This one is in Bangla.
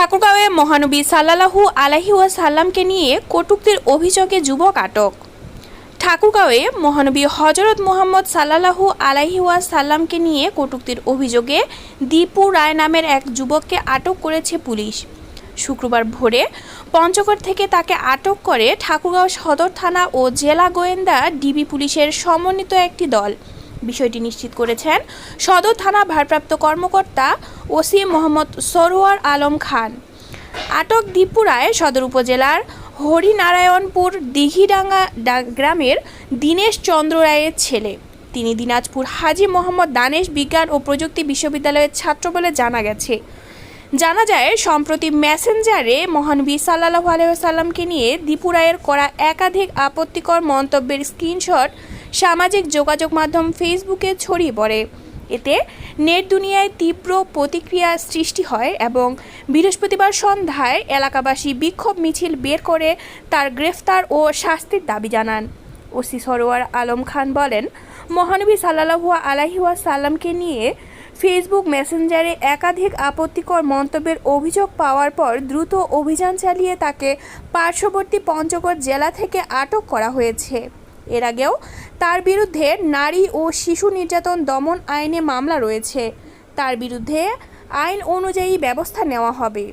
ঠাকুরগাঁওয়ে মহানবী সাল্লাল্লাহু আলাহি সাল্লামকে নিয়ে কটূক্তির অভিযোগে যুবক আটক। ঠাকুরগাঁওয়ে মহানবী হজরত মোহাম্মদ সাল্লাল্লাহু আলাইহি সাল্লামকে নিয়ে কটূক্তির অভিযোগে দীপু রায় নামের এক যুবককে আটক করেছে পুলিশ। শুক্রবার ভোরে পঞ্চগড় থেকে তাকে আটক করে ঠাকুরগাঁও সদর থানা ও জেলা গোয়েন্দা ডিবি পুলিশের সমন্বিত একটি দল। বিষয়টি নিশ্চিত করেছেন সদর থানা ভারপ্রাপ্ত কর্মকর্তা ওসি মোহাম্মদ সরোয়ার আলম খান। আটক দীপুরায় সদর উপজেলার হরিনারায়ণপুর দিঘিডাঙ্গা গ্রামের দীনেশ চন্দ্র রায়ের ছেলে। তিনি দিনাজপুর হাজী মোহাম্মদ দানেশ বিজ্ঞান ও প্রযুক্তি বিশ্ববিদ্যালয়ের ছাত্র বলে জানা গেছে। জানা যায়, সম্প্রতি মেসেঞ্জারে মহানবী সাল্লাহ আলহামকে নিয়ে দীপু রায়ের করা একাধিক আপত্তিকর মন্তব্যের স্ক্রিনশট সামাজিক যোগাযোগ মাধ্যম ফেসবুকে ছড়িয়ে পড়ে। এতে নেট দুনিয়ায় তীব্র প্রতিক্রিয়া সৃষ্টি হয় এবং বৃহস্পতিবার সন্ধ্যায় এলাকাবাসী বিক্ষোভ মিছিল বের করে তার গ্রেফতার ও শাস্তির দাবি জানান। ওসি সরোয়ার আলম খান বলেন, মহানবী সাল্লাহু আলাহিওয়া সাল্লামকে নিয়ে ফেসবুক মেসেঞ্জারে একাধিক আপত্তিকর মন্তব্যের অভিযোগ পাওয়ার পর দ্রুত অভিযান চালিয়ে তাকে পার্শ্ববর্তী পঞ্চগড় জেলা থেকে আটক করা হয়েছে। এর আগেও। তার বিরুদ্ধে নারী ও শিশু নির্যাতন দমন আইনে মামলা রয়েছে। তার বিরুদ্ধে আইন অনুযায়ী ব্যবস্থা নেওয়া হবে।